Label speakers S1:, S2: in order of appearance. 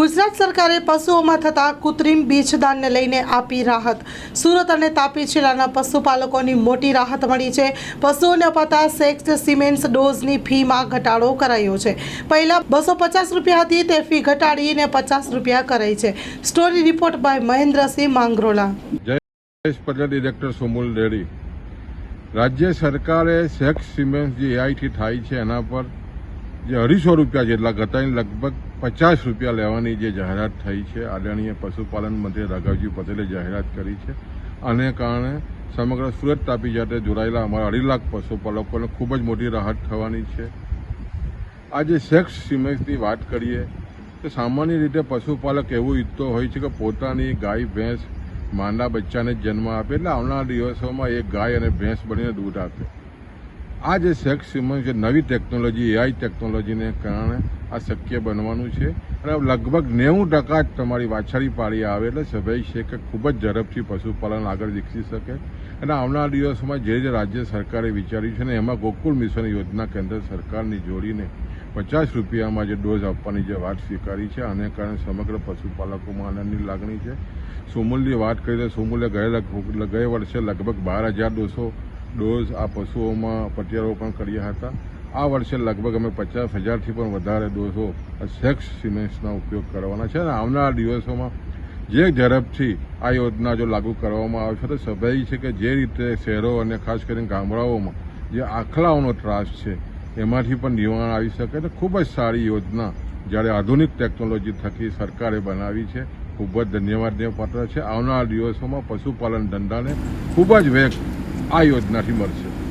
S1: ગુજરાત સરકારે પશુઓમાં થતા કૃત્રિમ બીજદાનને લઈને આપી રાહત. સુરત અને તાપી જિલ્લાના પશુપાલકોની મોટી રાહત મળી છે. પશુઓને અપાતા સેક્સ, સિમેન્ટ્સ ડોઝની ફીમાં ઘટાડો કરાયો છે. પહેલાં બસો પચાસ રૂપિયા હતી, તે ફી ઘટાડીને પચાસ રૂપિયા કરાઈ છે. Story report by Mahendrasinh Mangrola.
S2: Jayesh Patel Sumul dairy રાજ્ય સરકારે સેક્સ સિમેન્ટ જે એઆઈટી થાય છે, એના પર જે અઢીસો રૂપિયા જેટલા ઘટાડીને લગભગ પચાસ રૂપિયા લેવાની જે જાહેરાત થઈ છે, આદરણીય પશુપાલન મંત્રી રાઘવજી પટેલે જાહેરાત કરી છે. આને કારણે સમગ્ર સુરત તાપી જાતે જોડાયેલા અમારા અઢી લાખ પશુપાલકોને ખૂબ જ મોટી રાહત થવાની છે. આજે સેક્સ સિમેન્ટની વાત કરીએ, તો સામાન્ય રીતે પશુપાલક એવું ઈચ્છતો હોય છે કે પોતાની ગાય, ભેંસ, માંદા બચ્ચાને જન્મ આપે. એટલે આવનારા દિવસોમાં એ ગાય અને ભેંસ બનીને દૂધ આપે. આ જે સેક્સ છે, નવી ટેકનોલોજી એઆઈ ટેકનોલોજીને કારણે આ શક્ય બનવાનું છે. અને લગભગ નેવું ટકા જ તમારી વાછારી પાડી આવે એટલે સ્વાભાવિક છે કે ખૂબ જ ઝડપથી પશુપાલન આગળ વિકસી શકે. અને આવનારા દિવસોમાં જે જે રાજ્ય સરકારે વિચાર્યું છે ને, એમાં ગોકુળ મિશન યોજના કેન્દ્ર સરકારની જોડીને પચાસ રૂપિયામાં જે ડોઝ આપવાની જે વાત સ્વીકારી છે, આને કારણે સમગ્ર પશુપાલકોમાં આનંદની લાગણી છે. સોમૂલની વાત કરીએ તો સોમૂલે ગયા ગયા વર્ષે લગભગ બાર હજાર ડોસો ડોઝ આ પશુઓમાં પ્રત્યારોપણ કર્યા હતા. આ વર્ષે લગભગ અમે પચાસ હજારથી પણ વધારે ડોઝો સેક્સ સિમેન્ટ્સના ઉપયોગ કરવાના છે અને આવનારા દિવસોમાં જે ઝડપથી આ યોજના જો લાગુ કરવામાં આવશે તો સ્વાભાવિક છે કે જે રીતે શહેરો અને ખાસ કરીને ગામડાઓમાં જે આખલાઓનો ત્રાસ છે, એમાંથી પણ નિવારણ આવી શકે તો ખૂબ જ સારી યોજના જ્યારે આધુનિક ટેકનોલોજી થકી સરકારે બનાવી છે. ખૂબ જ ધન્યવાદને પાત્ર છે. આવનારા દિવસોમાં પશુપાલન ધંધાને ખૂબ જ વેગ આ યોજનાથી મળશે.